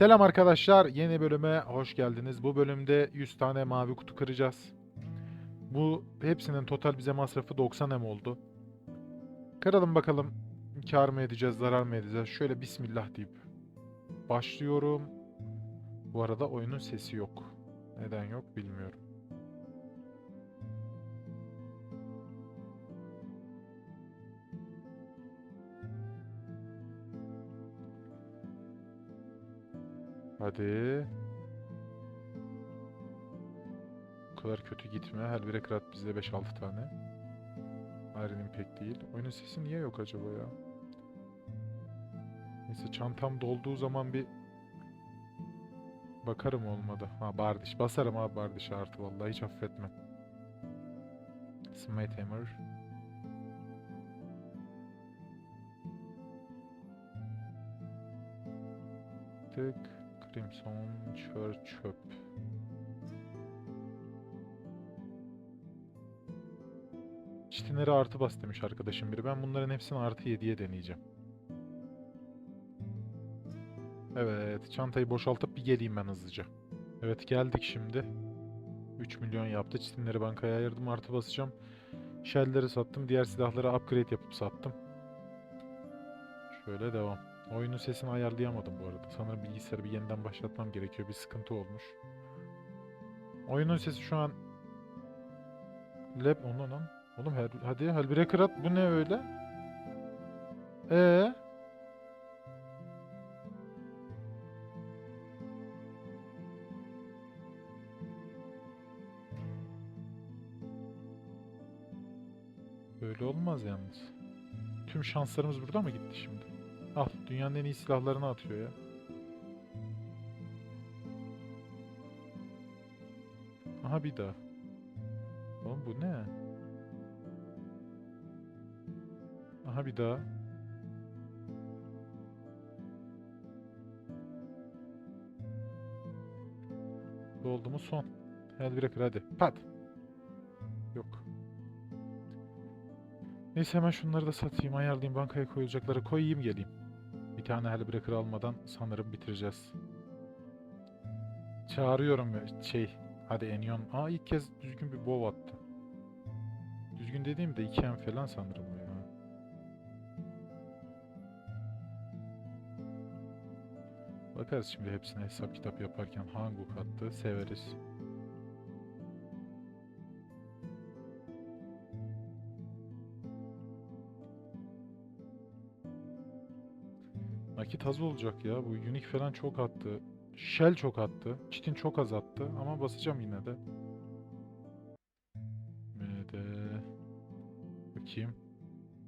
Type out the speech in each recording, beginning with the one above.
Selam arkadaşlar, yeni bölüme hoş geldiniz. Bu bölümde 100 tane mavi kutu kıracağız. Bu hepsinin total bize masrafı 90 M oldu. Kıralım bakalım kar mı edeceğiz, zarar mı edeceğiz? Şöyle bismillah deyip başlıyorum. Bu arada oyunun sesi yok. Neden yok bilmiyorum. Hadi. Bu kadar kötü gitme. Her bire kırat bizde 5-6 tane. Iron pek değil. Oyunun sesi niye yok acaba ya? Neyse çantam dolduğu zaman bir bakarım olmadı. Ha bardiş. Basarım abi bardiş artı vallahi hiç affetmem. Smite Hammer. Tık. Crimson çör çöp. Çitinleri artı bas demiş arkadaşım biri. Ben bunların hepsini artı 7'ye deneyeceğim. Evet, çantayı boşaltıp bir geleyim ben hızlıca. Evet, geldik şimdi. 3 milyon yaptı. Çitinleri bankaya ayırdım, artı basacağım. Shell'leri sattım, diğer silahları upgrade yapıp sattım. Şöyle devam. Oyunun sesini ayarlayamadım bu arada. Sanırım bilgisayarı bir yeniden başlatmam gerekiyor. Bir sıkıntı olmuş. Oyunun sesi şu an... Lab... Onu lan. Oğlum her... hadi Hellbreaker at. Bu ne öyle? Ee? Böyle olmaz yalnız. Tüm şanslarımız burada mı gitti şimdi? Al, dünyanın en iyi silahlarını atıyor ya. Aha bir daha. Oğlum bu ne? Aha bir daha. Bu oldu mu son. Hellbreaker hadi. Pat. Yok. Neyse hemen şunları da satayım, ayarlayayım, bankaya koyulacakları koyayım geleyim. Tane Hellbreaker almadan sanırım bitireceğiz. Çağırıyorum şey, hadi Enyon. Aa ilk kez düzgün bir bow attı. Düzgün dediğim de 2M falan sanırım ya. Bakarız şimdi hepsine hesap kitap yaparken hangi hook attı severiz. Nakit az olacak ya. Bu Unique falan çok attı. Shell çok attı. Çitin çok az attı. Ama basacağım yine de. MD. Bakayım.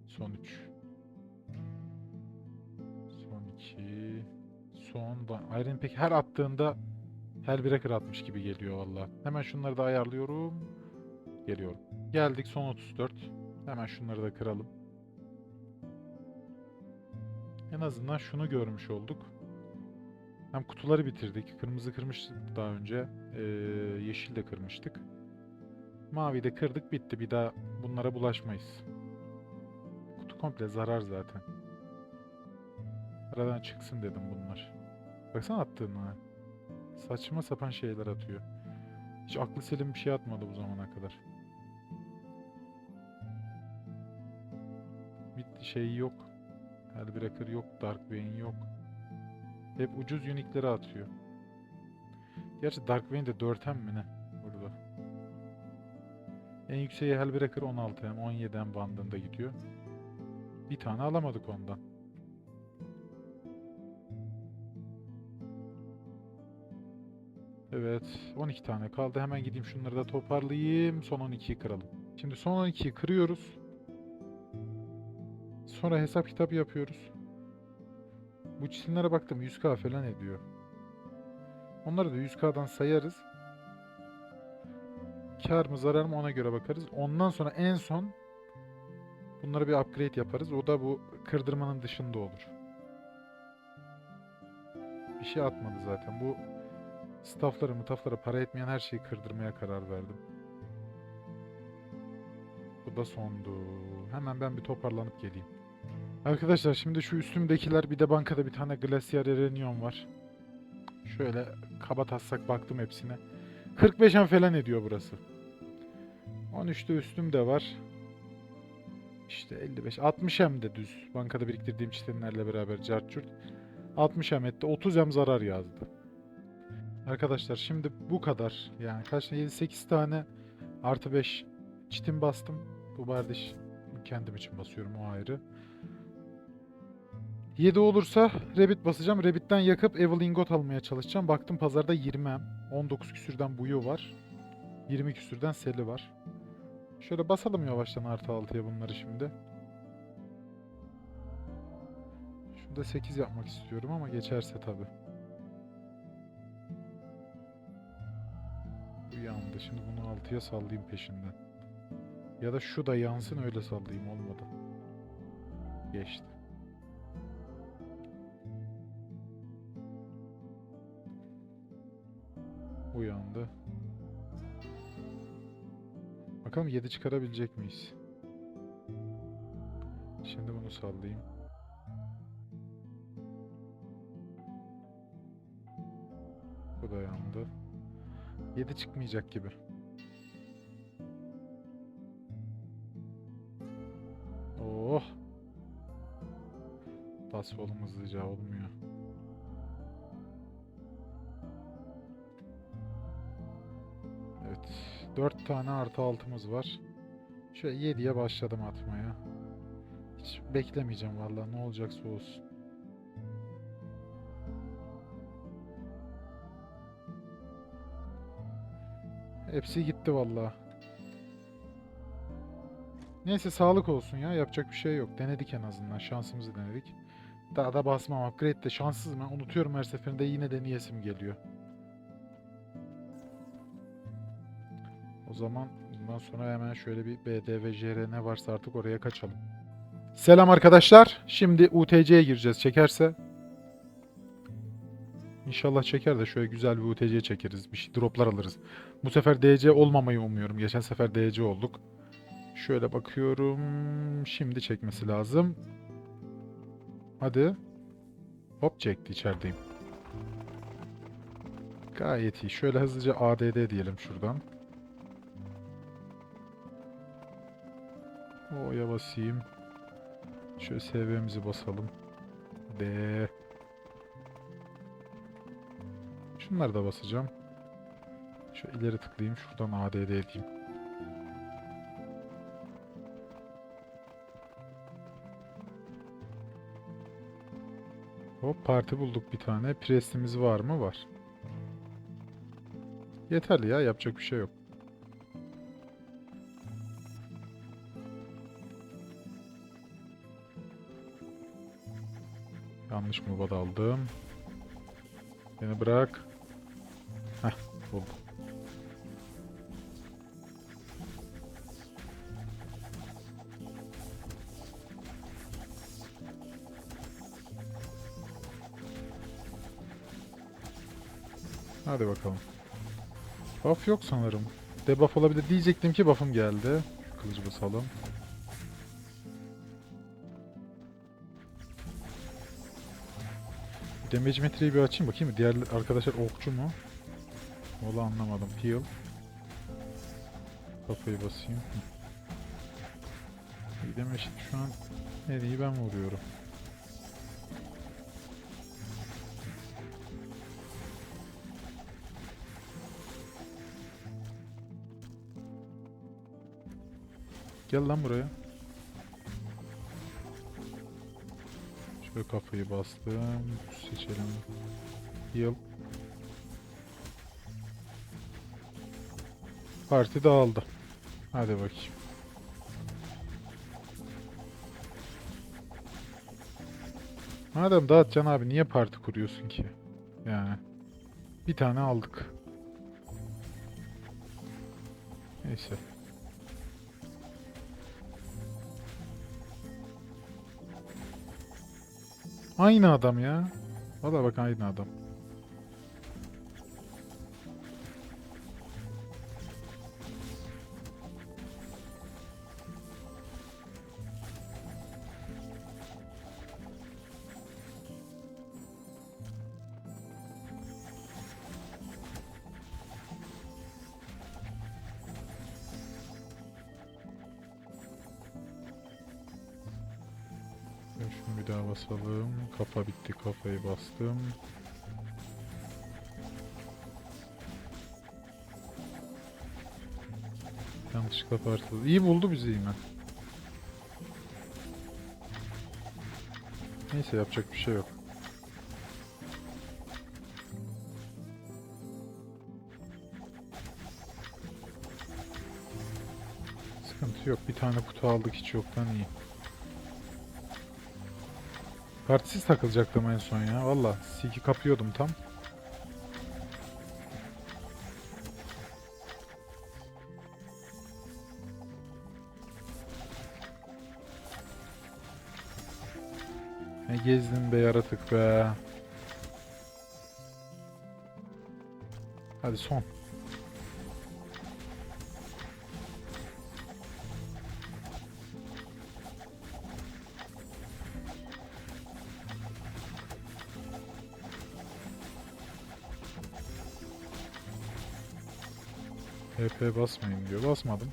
Son 3. Son 2. Son. Iron pek her attığında Hellbreaker atmış gibi geliyor valla. Hemen şunları da ayarlıyorum. Geliyorum. Geldik son 34. Hemen şunları da kıralım. En azından şunu görmüş olduk. Hem kutuları bitirdik. Kırmızı kırmıştık daha önce. Ee, yeşil de kırmıştık. Mavi de kırdık bitti. Bir daha bunlara bulaşmayız. Kutu komple zarar zaten. Aradan çıksın dedim bunlar. Baksana attığına. Saçma sapan şeyler atıyor. Hiç aklı selim bir şey atmadı bu zamana kadar. Bitti şey yok. Hellbreaker yok, Darkbane yok. Hep ucuz unique'leri atıyor. Gerçi Darkbane de 4M mi ne burada? En yükseği Hellbreaker 16M, 17M bandında gidiyor. Bir tane alamadık ondan. Evet, 12 tane kaldı. Hemen gideyim şunları da toparlayayım. Son 12'yi kıralım. Şimdi son 12'yi kırıyoruz. Sonra hesap kitap yapıyoruz. Bu çizimlere baktım 100k falan ediyor. Onları da 100k'dan sayarız. Kar mı zarar mı ona göre bakarız. Ondan sonra en son bunları bir upgrade yaparız. O da bu kırdırmanın dışında olur. Bir şey atmadı zaten. Bu staffları mutaflara para etmeyen her şeyi kırdırmaya karar verdim. Bu da sondu. Hemen ben bir toparlanıp geleyim. Arkadaşlar şimdi şu üstümdekiler bir de bankada bir tane Glacier Erenion var. Şöyle kaba taslak baktım hepsine. 45 em falan ediyor burası. 13'te üstüm de var. İşte 55. 60 em de düz. Bankada biriktirdiğim çitenlerle beraber carçurt. 60 em etti. 30 em zarar yazdı. Arkadaşlar şimdi bu kadar. Yani kaç tane? 7-8 tane artı 5 çitin bastım. Bu kardeş kendim için basıyorum o ayrı. 7 olursa Rabbit basacağım. Rabbit'ten yakıp Evil Ingot almaya çalışacağım. Baktım pazarda 20 em. 19 küsürden buyu var. 20 küsürden seli var. Şöyle basalım yavaştan artı 6'ya bunları şimdi. Şunda 8 yapmak istiyorum ama geçerse tabi. Bu yandı. Şimdi bunu 6'ya sallayayım peşinden. Ya da şu da yansın öyle sallayayım olmadı. Geçti. Uyandı. Bakalım 7 çıkarabilecek miyiz? Şimdi bunu sallayayım. Bu da yandı. 7 çıkmayacak gibi. Oh. Bas oğlum hızlıca olmuyor. 4 tane artı altımız var. Şöyle 7'ye başladım atmaya. Hiç beklemeyeceğim vallahi ne olacaksa olsun. Hepsi gitti vallahi. Neyse sağlık olsun ya. Yapacak bir şey yok. Denedik en azından. Şansımızı denedik. Daha da basmam. Upgrade de şanssız ben unutuyorum her seferinde yine deneyesim geliyor. O zaman bundan sonra hemen şöyle bir BDV, JR ne varsa artık oraya kaçalım. Selam arkadaşlar. Şimdi UTC'ye gireceğiz. Çekerse İnşallah çeker de şöyle güzel bir UTC çekeriz. Bir şey droplar alırız. Bu sefer DC olmamayı umuyorum. Geçen sefer DC olduk. Şöyle bakıyorum. Şimdi çekmesi lazım. Hadi. Hop çekti içerideyim. Gayet iyi. Şöyle hızlıca ADD diyelim şuradan. O'ya basayım. Şöyle SV'mizi basalım. D. Şunları da basacağım. Şöyle ileri tıklayayım. Şuradan ADD edeyim. Hop parti bulduk bir tane. Presimiz var mı? Var. Yeterli ya. Yapacak bir şey yok. Yanlış mı aldım? Beni bırak. Heh, buldum. Hadi bakalım. Buff yok sanırım. Debuff olabilir diyecektim ki buff'ım geldi. Şu kılıcı basalım. Damage metreyi bir açayım bakayım. Diğer arkadaşlar okçu mu? Valla anlamadım. Peel. Kafayı basayım. İyi damage şu an en iyi ben vuruyorum. Gel lan buraya. Şöyle kafayı bastım. Seçelim. Yıl. Parti dağıldı. Hadi bakayım. Madem dağıtacaksın abi niye parti kuruyorsun ki? Yani. Bir tane aldık. Neyse. Aynı adam ya. Valla bak aynı adam. Bir daha basalım. Kafa bitti. Kafayı bastım. Yanlışlıkla parçaladı. İyi buldu bizi yine. Neyse yapacak bir şey yok. Sıkıntı yok. Bir tane kutu aldık hiç yoktan iyi. Partisiz takılacaktım en son ya. Valla Siki kapıyordum tam. Ne gezdin be yaratık be. Hadi son. HP basmayın diyor. Basmadım.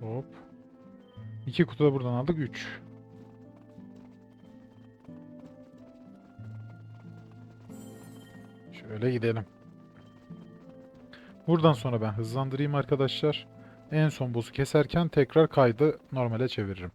Hop. İki kutu da buradan aldık. Üç. Şöyle gidelim. Buradan sonra ben hızlandırayım arkadaşlar. En son boss'u keserken tekrar kaydı normale çeviririm.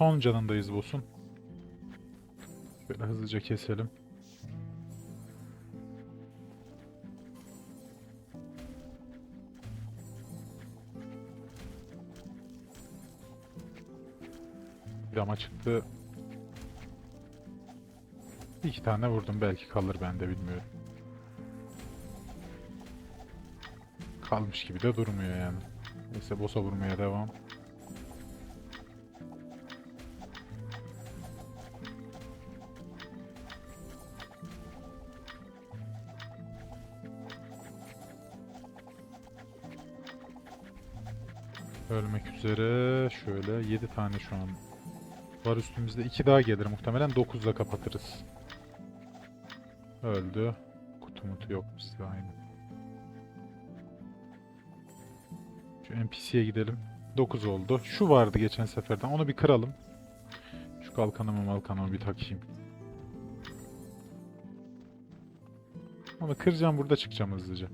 Son canındayız boss'un. Böyle hızlıca keselim. Bir ama çıktı. İki tane vurdum belki kalır bende bilmiyorum. Kalmış gibi de durmuyor yani. Neyse boss'a vurmaya devam. Ölmek üzere. Şöyle 7 tane şu an var üstümüzde. 2 daha gelir muhtemelen. 9'la kapatırız. Öldü. Kutu mutu yok bizde aynı. Şu NPC'ye gidelim. 9 oldu. Şu vardı geçen seferden. Onu bir kıralım. Şu kalkanımı malkanımı bir takayım. Onu kıracağım burada çıkacağım hızlıca.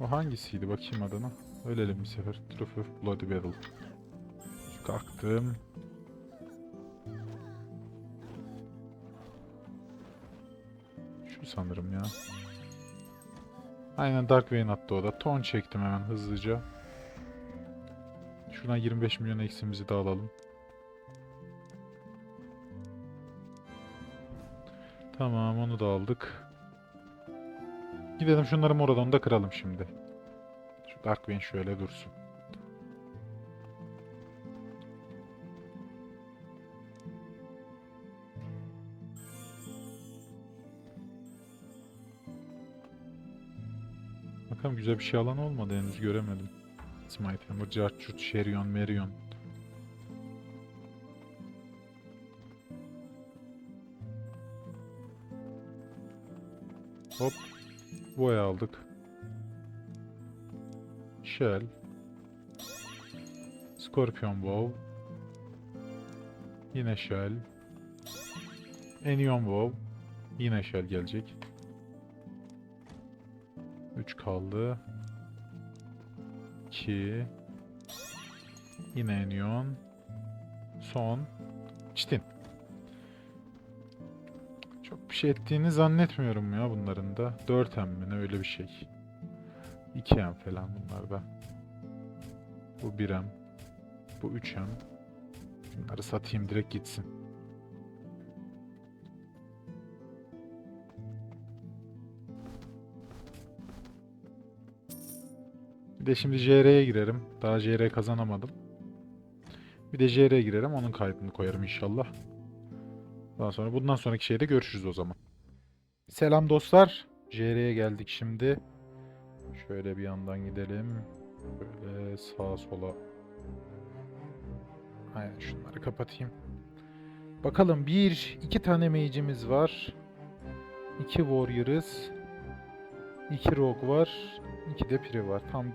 O hangisiydi bakayım adına. Ölelim bir sefer. Trophy of Bloody Battle. Kalktım. Şu sanırım ya. Aynen Dark Vein attı o da. Ton çektim hemen hızlıca. Şuradan 25 milyon eksimizi de alalım. Tamam onu da aldık. Gidelim şunları moradan da kıralım şimdi. Şu Darkwing şöyle dursun. Bakalım güzel bir şey alan olmadı henüz göremedim. Smite Hammer, Jarchut, Sherion, Merion. Hop. Boya aldık. Shell. Scorpion Bow. Yine Shell. Enion Bow. Yine Shell gelecek. 3 kaldı. 2 Yine Enion. Son. Çitin. Şey ettiğini zannetmiyorum ya bunların da. 4 M mi ne öyle bir şey. 2 M falan bunlar da. Bu 1 M. Bu 3 M. Bunları satayım direkt gitsin. Bir de şimdi JR'ye girerim. Daha JR kazanamadım. Bir de JR'ye girerim. Onun kaydını koyarım inşallah. Daha sonra bundan sonraki şeyde görüşürüz o zaman. Selam dostlar. JR'ye geldik şimdi. Şöyle bir yandan gidelim. Böyle sağa sola. Aynen şunları kapatayım. Bakalım bir, iki tane mage'imiz var. İki warrior'ız. İki rogue var. İki de piri var. Tam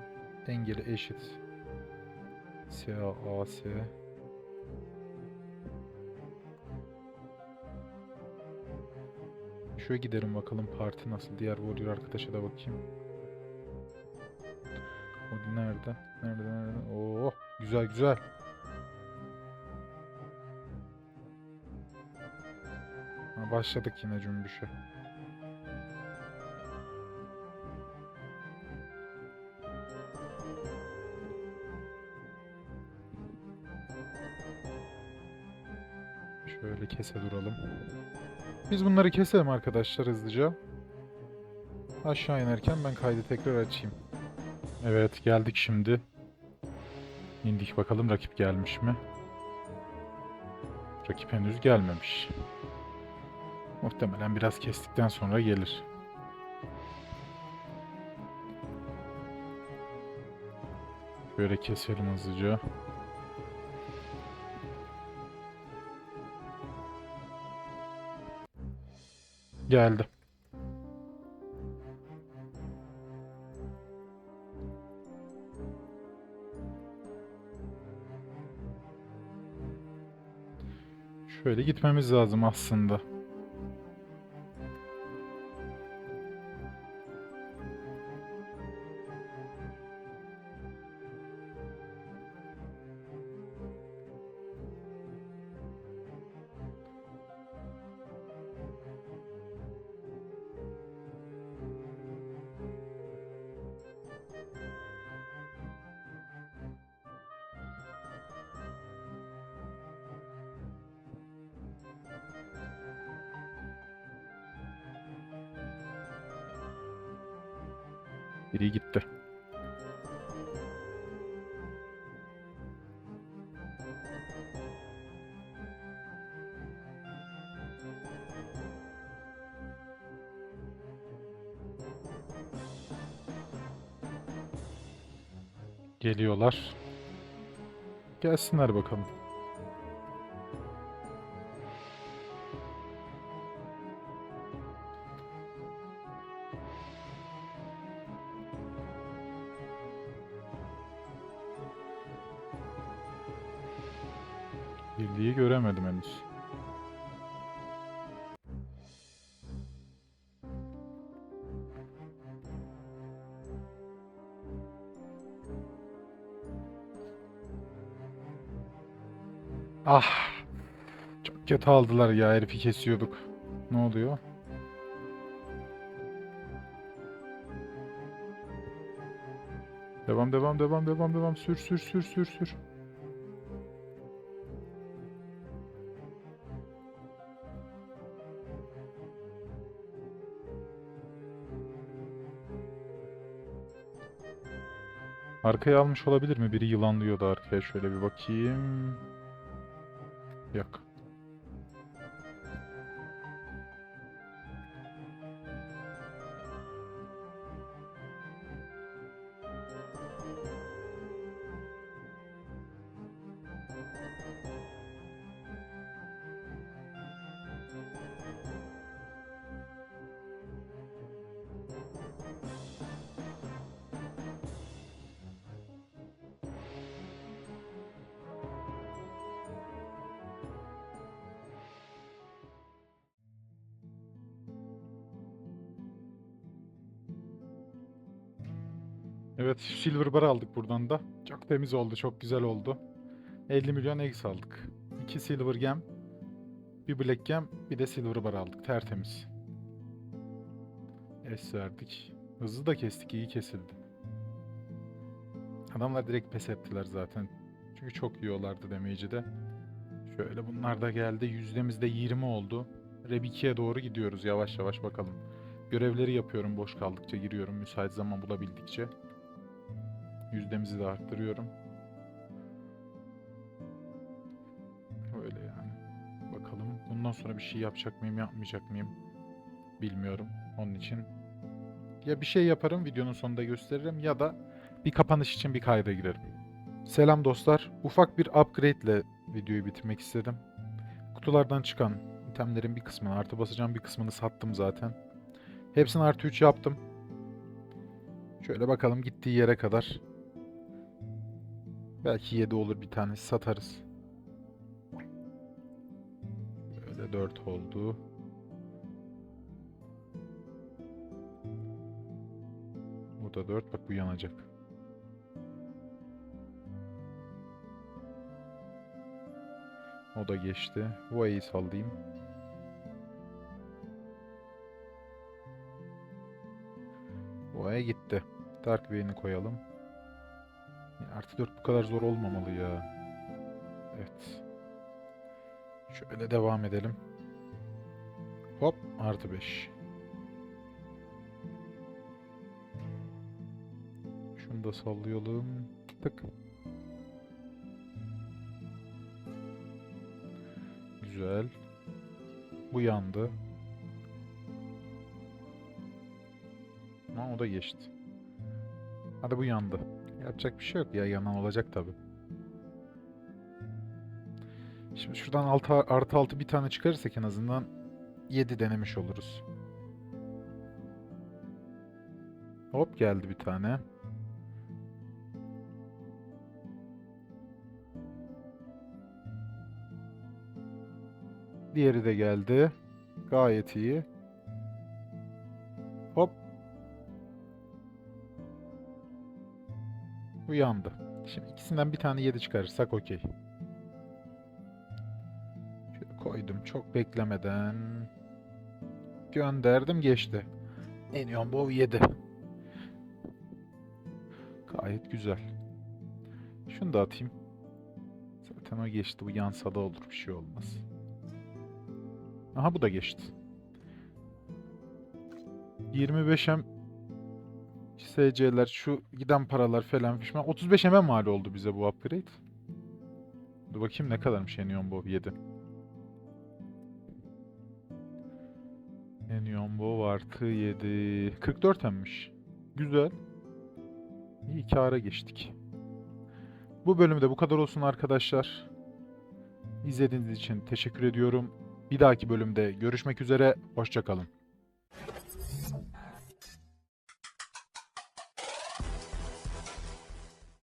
dengeli eşit. S, A, A, S. Şöyle gidelim bakalım parti nasıl. Diğer warrior arkadaşa da bakayım. O nerede? Nerede? Nerede? Oo, güzel güzel. Ha, başladık yine cümbüşe. Şöyle kese duralım. Biz bunları keselim arkadaşlar hızlıca. Aşağı inerken ben kaydı tekrar açayım. Evet geldik şimdi. İndik bakalım rakip gelmiş mi? Rakip henüz gelmemiş. Muhtemelen biraz kestikten sonra gelir. Böyle keselim hızlıca. Geldi. Şöyle gitmemiz lazım aslında. Geliyorlar. Gelsinler bakalım. Kötü aldılar ya herifi kesiyorduk. Ne oluyor? Devam devam devam devam devam. Sür sür sür sür sür. Arkaya almış olabilir mi? Biri yılanlıyordu arkaya. Şöyle bir bakayım. Yok. Evet, Silver Bar aldık buradan da. Çok temiz oldu, çok güzel oldu. 50 milyon eggs aldık. 2 Silver Gem, bir Black Gem, bir de Silver Bar aldık. Tertemiz. Es verdik. Hızlı da kestik, iyi kesildi. Adamlar direkt pes ettiler zaten. Çünkü çok yiyorlardı damage'i de. Şöyle bunlar da geldi. Yüzdemiz de 20 oldu. Rev 2'ye doğru gidiyoruz yavaş yavaş bakalım. Görevleri yapıyorum boş kaldıkça giriyorum müsait zaman bulabildikçe. Yüzdemizi de arttırıyorum. Öyle yani. Bakalım. Bundan sonra bir şey yapacak mıyım, yapmayacak mıyım? Bilmiyorum. Onun için ya bir şey yaparım, videonun sonunda gösteririm ya da bir kapanış için bir kayda girerim. Selam dostlar. Ufak bir upgrade ile videoyu bitirmek istedim. Kutulardan çıkan itemlerin bir kısmını, artı basacağım bir kısmını sattım zaten. Hepsini artı 3 yaptım. Şöyle bakalım gittiği yere kadar. Belki 7 olur bir tanesi satarız. Böyle 4 oldu. Bu da 4. Bak bu yanacak. O da geçti. Vay'i sallayayım. Vay'a gitti. Dark Vayne'i koyalım. Artı 4 bu kadar zor olmamalı ya. Evet. Şöyle devam edelim. Hop artı 5. Şunu da sallayalım. Tık. Güzel. Bu yandı. Ama o da geçti. Hadi bu yandı. Yapacak bir şey yok ya yanan olacak tabi. Şimdi şuradan altı, artı altı bir tane çıkarırsak en azından 7 denemiş oluruz. Hop geldi bir tane. Diğeri de geldi. Gayet iyi. Uyandı. Şimdi ikisinden bir tane 7 çıkarırsak okey. Şöyle koydum çok beklemeden. Gönderdim geçti. Enion Bow 7. Gayet güzel. Şunu da atayım. Zaten o geçti. Bu yansa da olur. Bir şey olmaz. Aha bu da geçti. 25'em SC'ler şu giden paralar falan fişman. 35 MM mal oldu bize bu upgrade. Dur bakayım ne kadarmış Enion Bow 7. Enion Bow artı 7. 44 emmiş. Güzel. İyi kâra geçtik. Bu bölümde bu kadar olsun arkadaşlar. İzlediğiniz için teşekkür ediyorum. Bir dahaki bölümde görüşmek üzere. Hoşçakalın.